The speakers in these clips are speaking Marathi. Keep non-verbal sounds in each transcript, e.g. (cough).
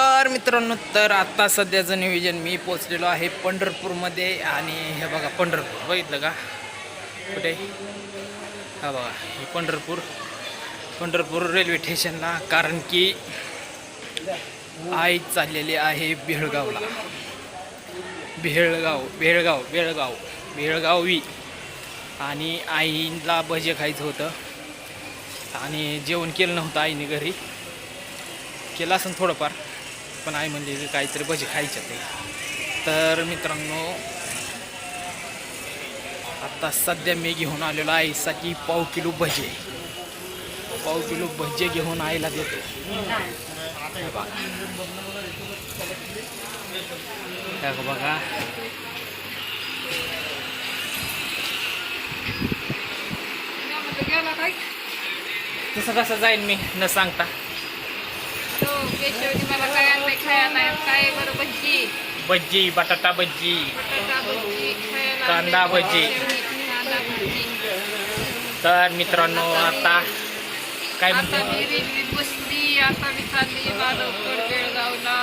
नमस्कार मित्रांनो तर आत्ता सध्याचं नियोजन मी पोचलेलो आहे पंढरपूरमध्ये आणि हे बघा पंढरपूर बघितलं का? कुठे? हा बघा हे पंढरपूर. पंढरपूर रेल्वे स्टेशनला कारण की आई चाललेली आहे बेळगावला. बेळगाव बेळगाव बेळगाव बेळगावी. आणि आईला भजे खायचं होतं. आणि जेवण केलं नव्हतं आईने घरी. केलं असं थोडंफार. पण आई म्हणली की काहीतरी भजी खायच्या ते. तर मित्रांनो आता सध्या मी घेऊन आलेलो आईसाठी पाव किलो भजे. पाव किलो भजे घेऊन आईला देतो. हे बघा. बघा. तसं कसं जाईन मी न सांगता. केशवनी मला काय आणलंय खायला काय बरं भजी? भजी बटाटा भजी बटाटा भजी खायला कांदा. भजी. कांदा भजी. तर मित्रांनो आता काय आता म्हणते? मी रेल्वे बसली आता मी चालली माधवपूर बेळगावला.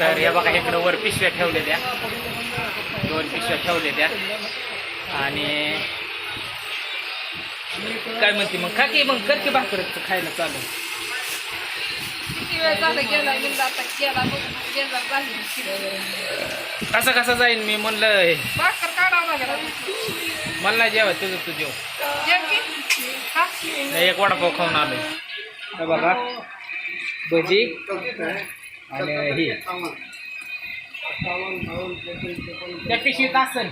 तर हे बघा इकडं वर पिशव्या ठेवल्या त्या दोन पिशव्या ठेवल्या त्या आणि काय म्हणते मग? खा की मग कर की भाकरच खायला चालू. किती वेळ झाला गेला म्हणलं आता गेला बघ गेला झाली कसं कसं जाईन मी म्हणलं हे, भाकर काढावं लागेल. मला नाही जेवा तुझं तू जेव. जेव की. हा? नाही, एक वडापाव खाऊन आलो हे बघा. भजी आणि ही. त्या पिशवीत असेल.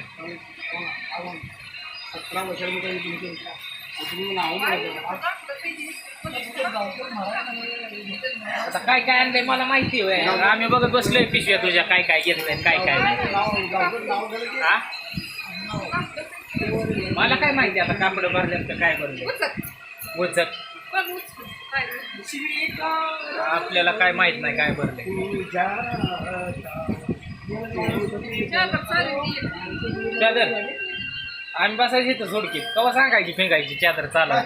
आता काय काय आणलंय मला माहिती होय आम्ही बघत बसलोय पिशव्या तुझ्या काय काय घेतलंय काय काय नाही. हा? मला काय माहिती आता कापड भरल्यात का काय भरले. काय? आपल्याला काय माहीत नाही काय भरले. चादर आम्ही बसायची तर सोडकी कवा सांगायची फेकायची चादर चाला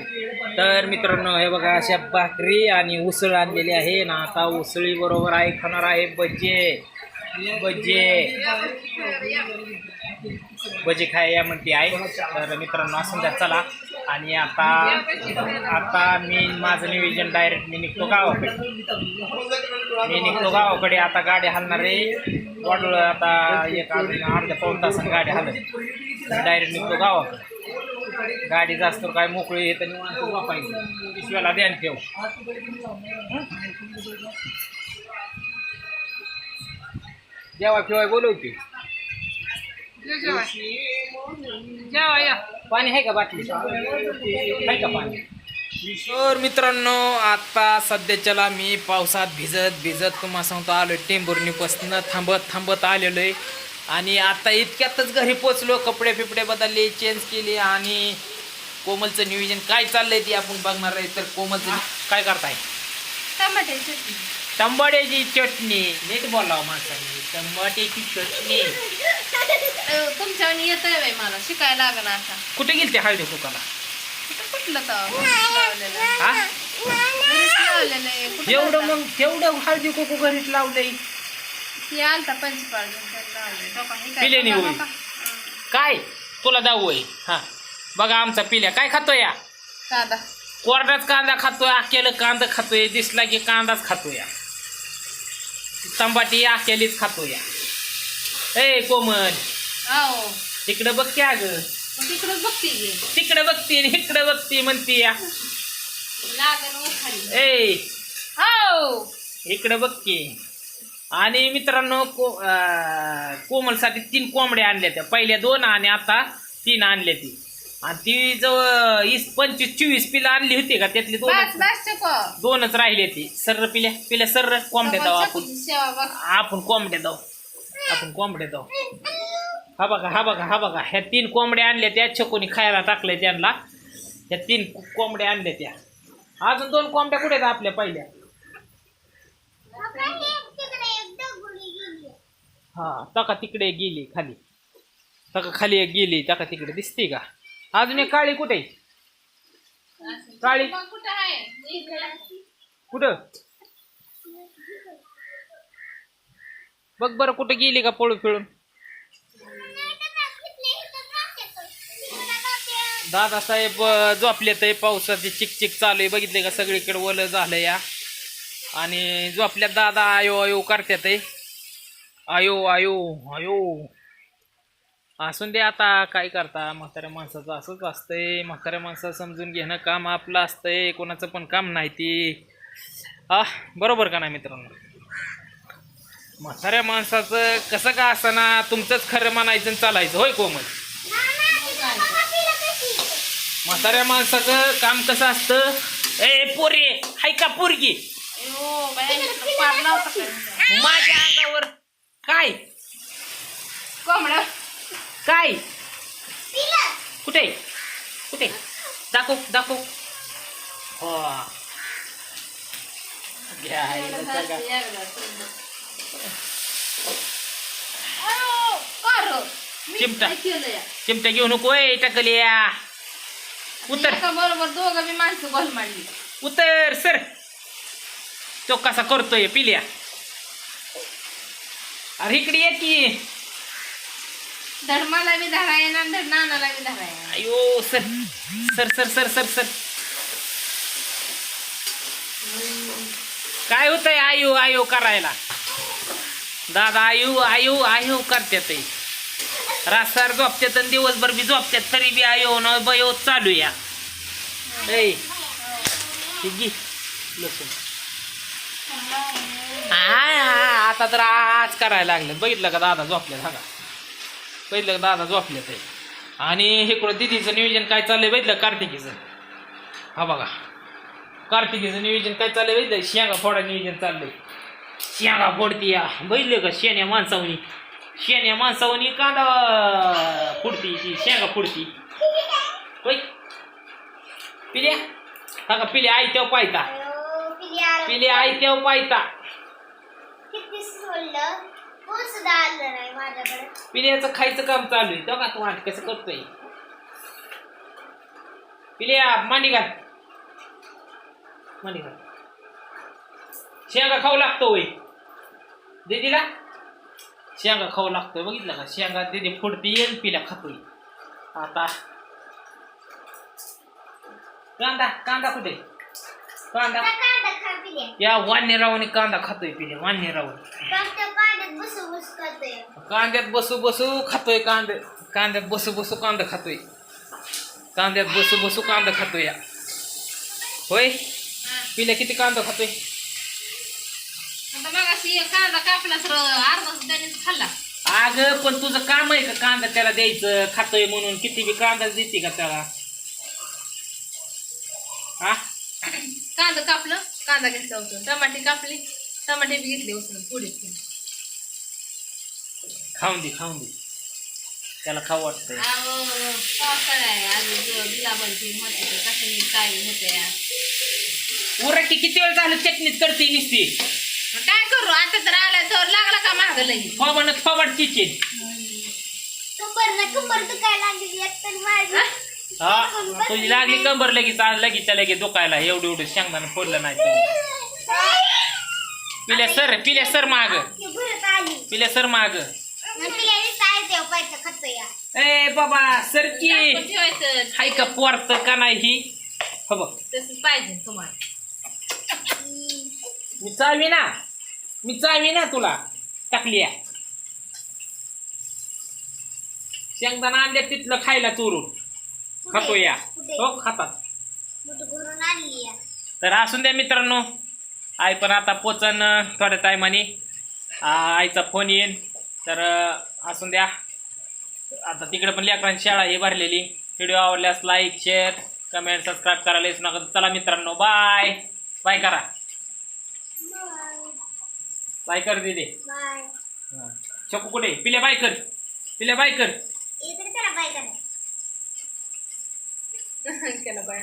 तर मित्रांनो हे बघा अशा भाकरी आणि उसळ आणलेली आहे. ना आता उसळी बरोबर आहे खाणार आहे भजे. भजे. बजे खाय या म्हणते आहे तर मित्रांनो असं द्या चला. आणि आता आता मी माझं नियोजन डायरेक्ट मी निघतो गावाकडे. मी निघतो गावाकडे. आता गाडी हलणार आहे. वाटलं आता एक अजून अर्ध्या पाऊन तासाने गाडी हलत डायरेक्ट निघतो गावाकडे. गाडी जास्त काय मोकळी येत निवांत वापायची पिशव्याला ध्यान ठेव. जेव्हा फिवाय बोलवते. पाणी आहे का बाटली? आहे का पाणी? तर मित्रांनो आता सध्याच्याला मी पावसात भिजत भिजत तुम्हाला सांगतो आलो टेंभुर्णीपासून थांबत थांबत आलेलो आहे आणि आता इतक्यातच घरी पोचलो कपडे बिपडे बदलले चेंज केले आणि कोमलचं नियोजन काय चाललंय ते आपण बघणार आहे. तर कोमलचं काय करताय? टमाट्याची चटणी. नीट बोलावं माणसाने. टमाट्याची चटणी. तुमच्यावानी येतंय बाई मला. शिकायला लागला आता. कुठे गेली ते हळदी कुकाला? कुठं कुठलं तर? घरीच लावलेलं आहे. हा? घरीच लावलेलं आहे. कुठं एवढं? मग तेवढं हळदी कुकू घरीच लावलंय. आलता पंचपाळ लावले डोका हे काय? तुला दाऊ आहे. हा. बघा आमचा पिल्या. काय खातोय या? कांदा. कोरडाच कांदा खातोय आकेलं कांदा खातोय दिसला की कांदाच खातोय या. तंबाटी आकेलीच खातोय या. ए कोमल. तिकडं बघ की अगं. मग तिकडंच बघते. तिकडे बघती इकडे बघती म्हणती या. ए. हो इकडे बघ की. आणि मित्रांनो को कोमलसाठी तीन कोंबड्या आणल्या त्या. पहिल्या दोन आणि आता तीन आणल्या ती. आणि ती जवळ वीस पंचवीस चोवीस पिलं आणली होती का? त्यातली दोन बस बस चुको दोनच राहिले ती. सर्र पिल्या पिल्या सर्र कोंबड्या दाव आपण. आपण कोंबड्या दाव. आपण कोंबड्या दाव. हा बघा हा बघा हा बघा. ह्या तीन कोंबड्या आणल्या त्या. छकोनी खायला टाकलंय त्यांना. ह्या तीन कोंबड्या आणल्या त्या. अजून दोन कोंबड्या कुठे आहेत आपल्या पहिल्या? हा तका तिकडे गेली खाली. तका खाली एक गेली तका तिकडे दिसते का? अजून एक काळी कुठे काळी. कुठं? आहे कुठं बघ बरं कुठे गेली का पळू फिळून दादासाहेब अं, झोपले ते पावसाची चिकचिक चालू आहे. बघितले का सगळीकडे ओलं झालं या. आणि झोपल्यात दादा आयो आयो करतात आहे. आयो आयो आयो. असून दे आता काय करता? म्हाताऱ्या माणसाचं असंच असतंय. म्हाताऱ्या माणसाचं समजून घेणं काम आपलं असतंय. कोणाचं पण काम नाही ती. हा बरोबर का नाही मित्रांनो? म्हाताऱ्या माणसाचं कसं का असना तुमचंच खरं म्हणायचं आणि चालायचं. होय कोमल? म्हाताऱ्या माणसाचं काम कसं असतं? ए पोरे हाय का पोरगी? माझ्या अंगावर काय कोंबडं. काय कुठे कुठे दाखव दाखव. हो. मी चिमटा. चिमट्या घेऊ नको टाकल्या उतर. बरोबर दोघं बी माणसं गोल मांडली. उतर सर. तो कसा करतोय पिल्या. अरे इकडे ये की. धर्माला मला बी धरा येणार धड बी धरा येणार अयो sir sir sir sir sir sir. काय होतंय आयु आयु करायला? दादा आयु आयु आयु करतात रासार झोपत्यात झोपतात आणि दिवसभर बी झोपतात तरी बी आयो न बयो चालू या ऐ आ, आता तर आज करायला लागलं. बघितलं का दादा झोपल्या बघा का दादा झोपले ते आणि इकडं दिदीचं नियोजन काय चाललंय बघितलं? कार्तिकीचं. हा बघा. कार्तिकीचं नियोजन काय चाललंय बघितलं? शेंगा फोडा नियोजन चाललंय. शेंगा फोडती या. बघितलं का? शेण्या माणसावनी. शेण्या माणसावनी कांदा फुडती. ती शेंगा फुडती. होय. पिल्या? हा का? पिल्या आई तेव्हा पायता. पिल्या. आई तेव्हा पायता. कोण सुद्धा आलं नाही माझ्याकडे. पिल्याचं खायचं काम चालू आहे. का तू वाट कसं करतोय? पिल्या मांडी घाल. मांडी घाल. शेंगा खाऊ लागतो होय. दीदीला? शेंगा खाऊ लागतोय. बघितलं का? शेंगा दीदी फुडती येईल पिल्या खातोय. आता. कांदा कांदा कुठे? कांदा. पिले या वान्यरावाने कांदा खातोय पिल्या. वान्यराव. फक्त कांद्यात बसू बस करतोय कांद्यात बसू बसू खातोय कांदे. कांद्यात बसू बसू कांदा खातोय. कांद्यात बसू बसू कांदा खातोय. या होय? पिल्या किती कांदा खातोय? कांदा कापला खाल्ला. अग पण तुझं काम आहे का कांदा त्याला द्यायचं खातोय म्हणून? किती बी कांदा देते का त्याला? हा कांदा कापलं कांदा घेतला होतं. टमाटे कापली टमाटे बी घेतले उचलून पुढे. खाऊन दे खाऊन दे. त्याला खाऊ वाटतंय. उरटी किती वेळ झालं चटणीच करते नुसती? काय करू आता तर आला तर लागला का माग लई फवान फवाड चिचिन कंबर ना कंबर दुखायला लागली माझी. हा? तुझी लागली कंबर लगेच आज लगेच लगेच दुखायला. एवढं एवढं शेंगदाणा फोडलं नाही तर. पिल्या सर पिल्या सर माग. ती भरत आली. पिल्या सर माग. ए बाबा सर की ठेवायचं. हाय का पोरत का नाही ही? बघ. तसंच पाहिजे तुम्हाला. मी चालवी ना. मी चालवी ना तुला. टाकली शेंगदाणा आणल्या तिथलं खायला चोरून. खातो या. हो खातात. तर असून द्या मित्रांनो. आई पण आता पोचन थोड्या टायमाने. आईचा फोन येईल. तर अं, असून द्या. आता तिकडे पण लेकरांची शाळा ही भरलेली. व्हिडिओ आवडल्यास लाईक शेअर कमेंट सबस्क्राईब करायला विसरू नका. चला मित्रांनो बाय बाय करा. बाय कर दिदे. बाय चकू कुठे? पिल्या बाय कर. पिल्या बाय कर. इकडे चला बाय करा. (laughs) केला बाय